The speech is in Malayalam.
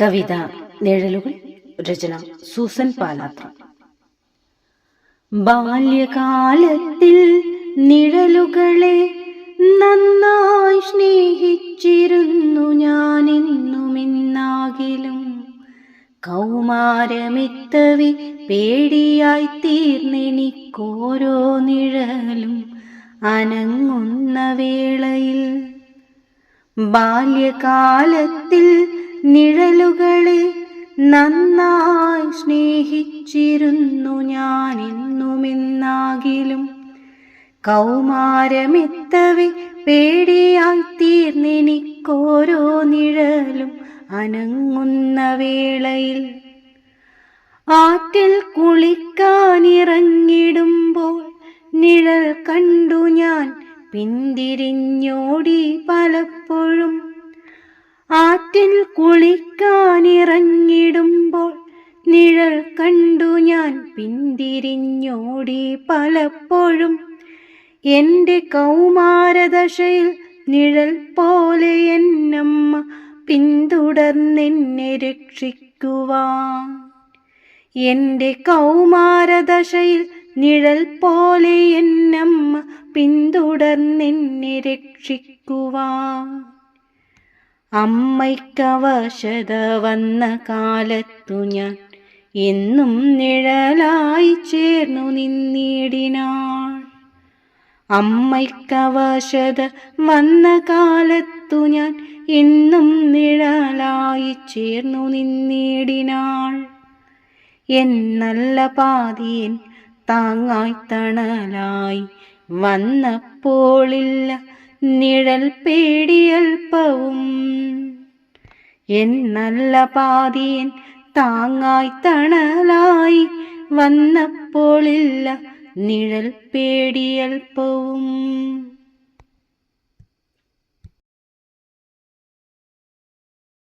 കവിത നിഴലുകൾ രചന സൂസൻ പാലാത്ര. ബാല്യകാലത്തിൽ നിഴലുകളെ നന്നായി സ്നേഹിച്ചിരുന്നു ഞാൻ ഇന്നുമിന്നാകിലും കൗമാരമിത്തവി പേടിയായി തീർന്നെനിക്കോരോ നിഴലും അനങ്ങുന്ന വേളയിൽ. ബാല്യകാലത്തിൽ നിഴലുകളെ നന്നായി സ്നേഹിച്ചിരുന്നു ഞാൻ ഇന്നുമെന്നാകിലും കൗമാരമെത്തവെ പേടിയായി തീർന്നെനിക്കോരോ നിഴലും അനങ്ങുന്ന വേളയിൽ. ആറ്റിൽ കുളിക്കാനിറങ്ങിടുമ്പോൾ നിഴൽ കണ്ടു ഞാൻ പിന്തിരിഞ്ഞോടി പലപ്പോഴും. ആറ്റിൽ കുളിക്കാനിറങ്ങിടുമ്പോൾ നിഴൽ കണ്ടു ഞാൻ പിന്തിരിഞ്ഞോടി പലപ്പോഴും. എന്റെ കൗമാരദശയിൽ നിഴൽ പോലെ എന്നമ്മ പിന്തുടർന്നെന്നെ രക്ഷിക്കുവാൻ. എന്റെ കൗമാരദശയിൽ നിഴൽ പോലെ എന്നമ്മ പിന്തുടർന്നെന്നെ രക്ഷിക്കുവാൻ. അമ്മയ്ക്കവശത വന്ന കാലത്തു ഞാൻ എന്നും നിഴലായി ചേർന്നു നിന്നിടിനാൾ. അമ്മയ്ക്കവശത വന്ന കാലത്തു ഞാൻ എന്നും നിഴലായി ചേർന്നു നിന്നിടിനാൾ. എന്നല്ല പാതിയൻ താങ്ങായി തണലായി വന്നപ്പോളില്ല നിഴൽ പേടിയൽപ്പവും എന്നല്ല പാതിയൻ താങ്ങായി തണലായി വന്നപ്പോളില്ല നിഴൽ പേടിയൽപ്പവും.